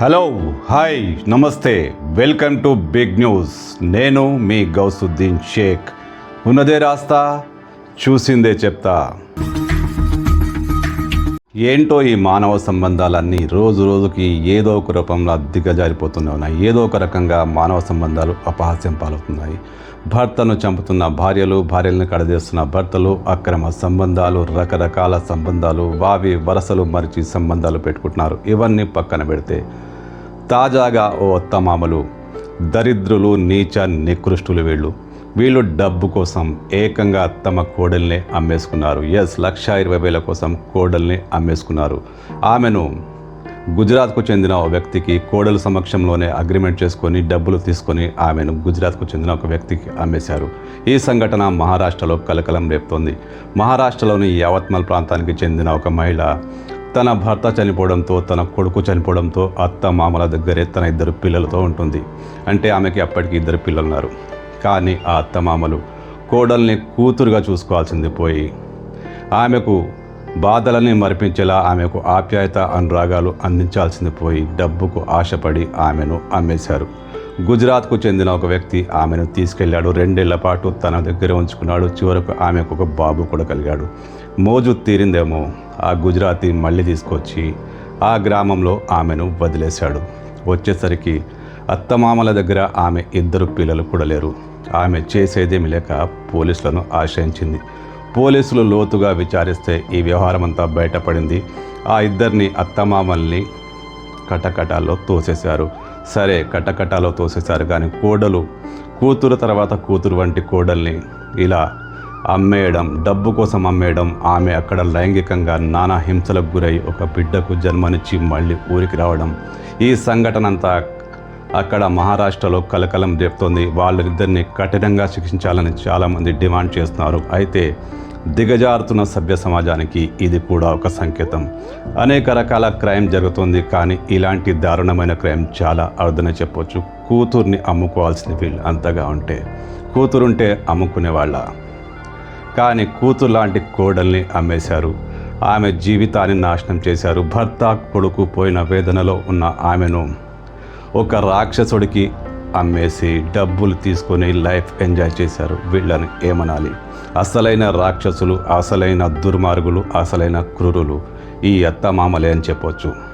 Hello hi నమస్తే welcome to big news. నేను మీ గౌసుద్దీన్ షేక్. ఉన్నదే రాస్తా చూసిందే చెప్తా. ఏంటో ఈ మానవ సంబంధాలన్నీ రోజు రోజుకి ఏదో ఒక రూపంలో దిగజారిపోతూనే ఉన్నాయి ఏదో ఒక రకంగా మానవ సంబంధాలు అపహాస్యం పాలవుతున్నాయి భర్తను చంపుతున్న భార్యలు భార్యలను కడదేస్తున్న భర్తలు అక్రమ సంబంధాలు రకరకాల సంబంధాలు వావి వరసలు మరిచి సంబంధాలు పెట్టుకుంటున్నారు. ఇవన్నీ పక్కన పెడితే తాజాగా ఓ అత్తమామలు దరిద్రులు నీచ నికృష్టులు వీళ్ళు. వీళ్ళు డబ్బు కోసం ఏకంగా తమ కోడల్ని అమ్మేసుకున్నారు. ఎస్ లక్ష ఇరవై వేల కోసం కోడల్ని అమ్మేసుకున్నారు. ఆమెను గుజరాత్కు చెందిన ఓ వ్యక్తికి కోడల సమక్షంలోనే అగ్రిమెంట్ చేసుకొని డబ్బులు తీసుకొని ఆమెను గుజరాత్కు చెందిన ఒక వ్యక్తికి అమ్మేశారు. ఈ సంఘటన మహారాష్ట్రలో కలకలం రేపుతోంది. మహారాష్ట్రలోని యావత్మల్ ప్రాంతానికి చెందిన ఒక మహిళ తన భర్త చనిపోవడంతో తన కొడుకు చనిపోవడంతో అత్త మామల దగ్గరే తన ఇద్దరు పిల్లలతో ఉంటుంది. అంటే ఆమెకి అప్పటికి ఇద్దరు పిల్లలు ఉన్నారు కానీ ఆ అత్తమామలు కోడల్ని కూతురుగా చూసుకోవాల్సింది పోయి ఆమెకు బాధలని మరిపించేలా ఆమెకు ఆప్యాయత అనురాగాలు అందించాల్సింది పోయి డబ్బుకు ఆశపడి ఆమెను అమ్మేశారు. గుజరాత్కు చెందిన ఒక వ్యక్తి ఆమెను తీసుకెళ్ళాడు రెండేళ్ళ పాటు తన దగ్గర ఉంచుకున్నాడు. చివరకు ఆమెకు ఒక బాబు కూడా కలిగాడు. మోజు తీరిందేమో. ఆ గుజరాతీ మళ్ళీ తీసుకొచ్చి ఆ గ్రామంలో ఆమెను వదిలేశాడు. వచ్చేసరికి అత్తమామల దగ్గర ఆమె ఇద్దరు పిల్లలు కూడా లేరు. ఆమె చేసేదేమి లేక పోలీసులను ఆశ్రయించింది. పోలీసులు లోతుగా విచారిస్తే ఈ వ్యవహారం అంతా బయటపడింది. ఆ ఇద్దరిని అత్తమామల్ని కటకటాల్లో తోసేశారు. సరే కటకటాల్లో తోసేశారు కానీ కోడలు కూతురు తర్వాత కూతురు వంటి కోడల్ని ఇలా అమ్మేయడం డబ్బు కోసం అమ్మేయడం ఆమె అక్కడ లైంగికంగా నానా హింసలకు గురై ఒక బిడ్డకు జన్మనిచ్చి మళ్ళీ ఊరికి రావడం ఈ సంఘటన అంతా అక్కడ మహారాష్ట్రలో కలకలం రేపుతోంది. వాళ్ళిద్దరిని కఠినంగా శిక్షించాలని చాలామంది డిమాండ్ చేస్తున్నారు. అయితే దిగజారుతున్న సభ్య సమాజానికి ఇది కూడా ఒక సంకేతం. అనేక రకాల క్రైమ్ జరుగుతుంది కానీ ఇలాంటి దారుణమైన క్రైమ్ చాలా అరుదనే చెప్పొచ్చు. కూతుర్ని అమ్ముకోవాల్సిన వీళ్ళు అంతగా ఉంటే కూతురుంటే అమ్ముకునే వాళ్ళ కానీ కూతురు లాంటి కోడల్ని అమ్మేశారు. ఆమె జీవితాన్ని నాశనం చేశారు. భర్త కొడుకు పోయిన వేదనలో ఉన్న ఆమెను ఒక రాక్షసుడికి అమ్మేసి డబ్బులు తీసుకొని లైఫ్ ఎంజాయ్ చేశారు. వీళ్ళని ఏమనాలి? అసలైన రాక్షసులు అసలైన దుర్మార్గులు అసలైన క్రూరులు. ఈ అత్తమామలే అని చెప్పొచ్చు.